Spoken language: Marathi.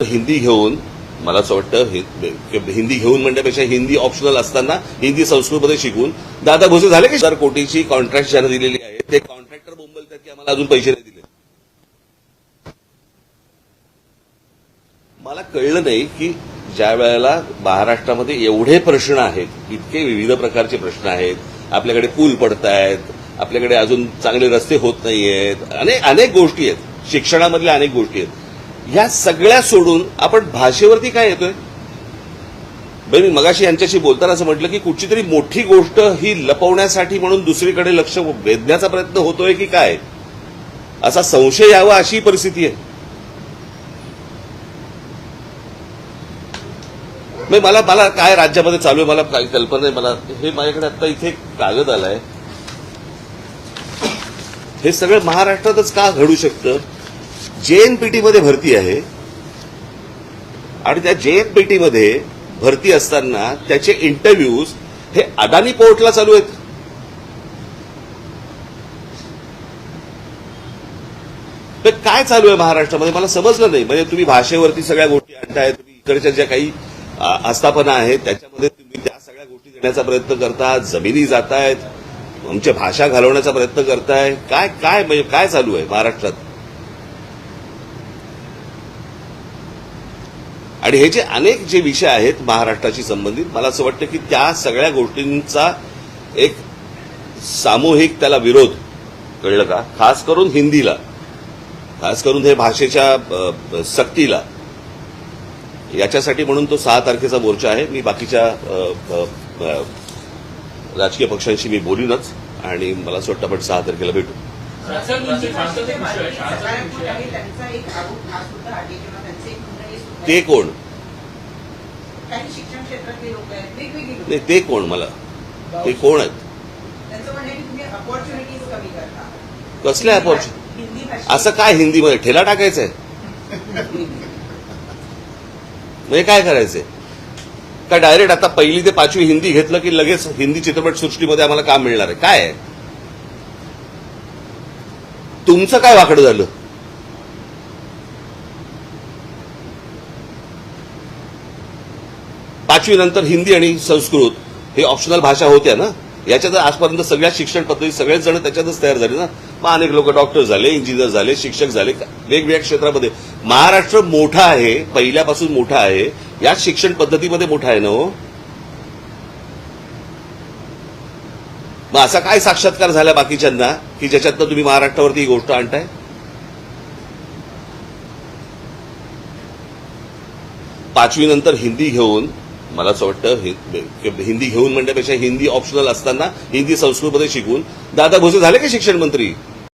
हिंदी घेऊन मला असं वाटतं म्हणजे हिंदी घेऊन म्हणण्यापेक्षा हिंदी ऑप्शनल असताना हिंदी संस्कृतमध्ये शिकून दादा भोसे झाले की हजार कोटीची कॉन्ट्रॅक्ट ज्यांना दिलेली आहे ते कॉन्ट्रॅक्टर बोंबलतात की आम्हाला अजून पैसे नाही दिले? मला कळलं नाही की ज्या वेळेला महाराष्ट्रामध्ये एवढे प्रश्न आहेत इतके विविध प्रकारचे प्रश्न आहेत आपल्याकडे पूल पडतायत आपल्याकडे अजून चांगले रस्ते होत नाहीयेत अनेक अनेक गोष्टी आहेत. शिक्षणामधल्या अनेक गोष्टी आहेत. ह्या सगळ्या सोडून आपण भाषेवरती काय येतोय? बरं मी मगाशी यांच्याशी बोलताना असं म्हटलं की कुठची तरी मोठी गोष्ट ही लपवण्यासाठी म्हणून दुसरीकडे लक्ष वेधण्याचा प्रयत्न होतोय की काय? असा संशय यावा अशी परिस्थिती आहे. नाही मला मला काय राज्यामध्ये चालू आहे? मला काही कल्पना नाही. मला हे माझ्याकडे आता इथे कागद आलाय. हे सगळं महाराष्ट्रातच का घडू शकतं? जेएनपीटीमध्ये भरती आहे. आणि त्या जेएनपीटीमध्ये भरती असताना त्याचे इंटरव्ह्यूज हे अदानी पोर्टला चालू आहेत. तर काय चालू आहे महाराष्ट्रामध्ये? मला समजलं नाही. म्हणजे तुम्ही भाषेवरती सगळ्या गोष्टी आणताय तुम्ही इकडच्या ज्या काही आस्थापना आहेत त्याच्यामध्ये तुम्ही त्या सगळ्या गोष्टी देण्याचा प्रयत्न करता जमिनी जातायत आमच्या भाषा घालवण्याचा प्रयत्न करताय. काय काय म्हणजे काय चालू आहे महाराष्ट्रात? आणि हे जे अनेक जे विषय आहेत महाराष्ट्राशी संबंधित मला असं वाटतं की त्या सगळ्या गोष्टींचा एक सामूहिक त्याला विरोध कळलं का? खास करून हिंदीला. खास करून हे भाषेच्या सक्तीला. याच्यासाठी म्हणून तो सहा तारखेचा मोर्चा आहे. मी बाकीच्या राजकीय पक्षांशी मी बोलीनच आणि मला असं वाटतं आपण सहा तारखेला भेटू. सर, हा हे ते. कोण नाही ते कोण मला? ते कोण आहेत? कसल्या भाषा असं काय हिंदीमध्ये? ठेला टाकायचंय? म्हणजे काय करायचंय? का डायरेक्ट आता पहिली ते पाचवी हिंदी घेतलं की लगेच हिंदी चित्रपट सृष्टीमध्ये आम्हाला काम मिळणार आहे? काय आहे? तुमचं काय वाकडं झालं? पाचवी नंतर हिंदी आणि संस्कृत हे ऑप्शनल भाषा होत्या ना? याच्यात आजपर्यंत सगळ्या शिक्षण पद्धती सगळेच जण त्याच्यातच तयार झाले ना? मग अनेक लोक डॉक्टर झाले इंजिनियर झाले शिक्षक झाले वेगवेगळ्या क्षेत्रामध्ये. महाराष्ट्र मोठा आहे पहिल्यापासून मोठा आहे. या शिक्षण पद्धतीमध्ये मोठा आहे ना हो? मग असा काय साक्षात्कार झाला बाकीच्यांना की ज्याच्यातनं तुम्ही महाराष्ट्रावरती ही गोष्ट आणताय? पाचवीनंतर हिंदी घेऊन मला असं वाटतं हिंदी घेऊन म्हणण्यापेक्षा हिंदी ऑप्शनल असताना हिंदी संस्कृतमध्ये शिकून दादा भोसे झाले की शिक्षण मंत्री?